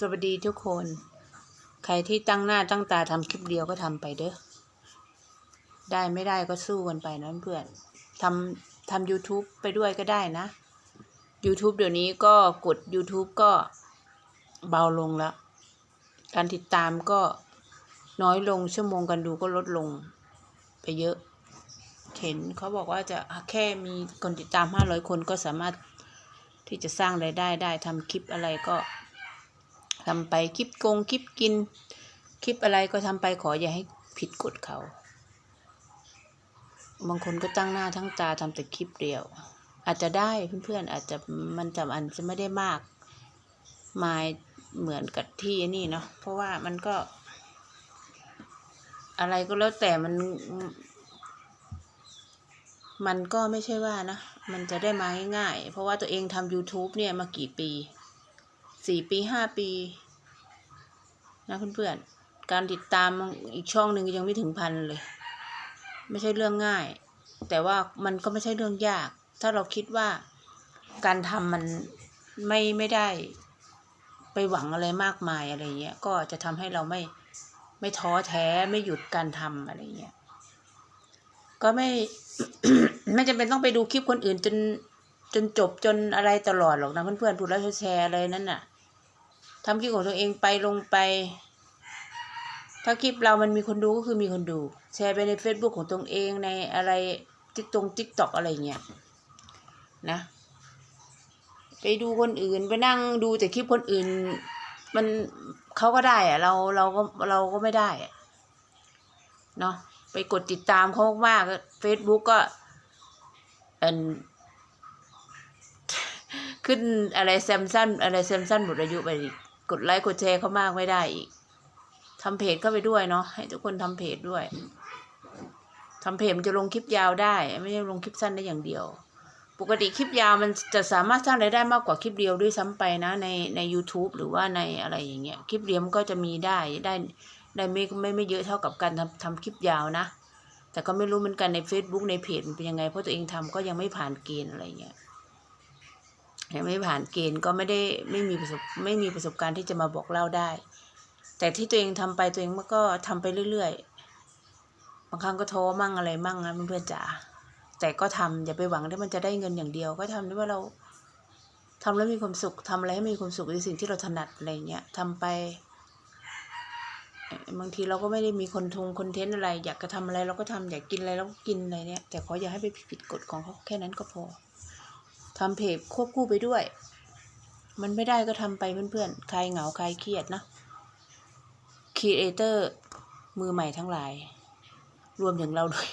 สวัสดีทุกคน ใครที่ตั้งหน้าตั้งตาทำคลิปเดียวก็ทำไปเด้อ ได้ไม่ได้ก็สู้กันไปนะเพื่อนทำทำ YouTube ไปด้วยก็ได้นะ YouTube เดี๋ยวนี้ก็กด YouTube ก็เบาลงแล้ว การติดตามก็น้อยลงชั่วโมงกันดูก็ลดลงไปเยอะ เห็นเขาบอกว่าจะแค่มีคนติดตามห้าร้อยคนก็สามารถที่จะสร้างรายได้ได้ทำคลิปอะไรก็ ทำไปคลิปโกงคลิปกิน คลิปอะไรก็ทำไปขออย่าให้ผิดกฎเขา บางคนก็ตั้งหน้าทั้งตาทำแต่คลิปเดียว อาจจะได้เพื่อนๆอาจจะมันจำอันจะไม่ได้มากมายเหมือนกับที่นี่เนาะเพราะว่ามันก็ อะไรก็แล้วแต่มัน มันก็ไม่ใช่ว่านะ มันจะได้มาง่ายๆเพราะว่าตัวเองทำ YouTube เนี่ยมากี่ปี สี่ปีห้าปีนะเพื่อนๆ การติดตามอีกช่องหนึ่งยังไม่ถึงพันเลย ไม่ใช่เรื่องง่าย แต่ว่ามันก็ไม่ใช่เรื่องยาก ถ้าเราคิดว่าการทำมันไม่ไม่ได้ไปหวังอะไรมากมายอะไรเงี้ย ก็จะทำให้เราไม่ไม่ท้อแท้ไม่หยุดการทำอะไรเงี้ย ก็ไม่ไม่จำเป็นต้องไปดูคลิปคนอื่นจนจนจบจนอะไรตลอดหรอกนะเพื่อนๆพูดแล้วแชร์อะไรนั่นน่ะ ทำคลิปของตัวเองไปลงไป ถ้าคลิปเรามันมีคนดูก็คือมีคนดู แชร์ไปใน Facebook ของตัวเองในอะไรติ๊กตงติ๊กตอกอะไรเงี้ยนะไปดูคนอื่นไปนั่งดูแต่คลิปคนอื่น มันเขาก็ได้อะเราเราก็เราก็ไม่ได้อะเนาะไปกดติดตามเขามากเฟซบุ๊กก็อันขึ้นอะไรแซมซันอะไรแซมซันหมดอายุไปอีก กดไลค์กดแชร์เขามากไม่ได้อีกทำเพจเข้าไปด้วยเนาะให้ทุกคนทำเพจด้วยทำเพจมันจะลงคลิปยาวได้ ไม่ใช่ลงคลิปสั้นได้อย่างเดียว ปกติคลิปยาวมันจะสามารถสร้างรายได้มากกว่าคลิปเดียวด้วยซ้ำไปนะในใน u t u b e หรือว่าในอะไรอย่างเงี้ยคลิปเดียวมันก็จะมีได้ได้ได้ไม่ไม่ไม่เยอะเท่ากับการทำทำคลิปยาวนะ แต่ก็ไม่รู้เหมือนกันใน Facebook ในเพจมันเป็นยังไงเพราะตัวเองทำก็ยังไม่ผ่านเกณฑ์อะไรเงี้ย ยังไม่ผ่านเกณฑ์ก็ไม่ได้ไม่มีประสบไม่มีประสบการณ์ที่จะมาบอกเล่าได้ แต่ที่ตัวเองทำไปตัวเองมันก็ทำไปเรื่อยๆ บางครั้งก็ท้อมั่งอะไรมั่งนะเพื่อนๆจ๋าแต่ก็ทำอย่าไปหวังที่มันจะได้เงินอย่างเดียว ก็ทำด้วยว่าเราทำแล้วมีความสุขทำอะไรให้มีความสุขในสิ่งที่เราถนัดอะไรเงี้ยทำไป บางทีเราก็ไม่ได้มีคนทงคอนเทนต์อะไร อยากจะทำอะไรเราก็ทำอยากกินอะไรเราก็กินอะไรเนี่ยแต่ขออย่าให้ไปผิดกฎของเขาแค่นั้นก็พอ ทำเพจควบคู่ไปด้วย มันไม่ได้ก็ทำไปเพื่อนๆ ใครเหงาใครเครียดนะครีเอเตอร์มือใหม่ทั้งหลาย รวมถึงเราด้วย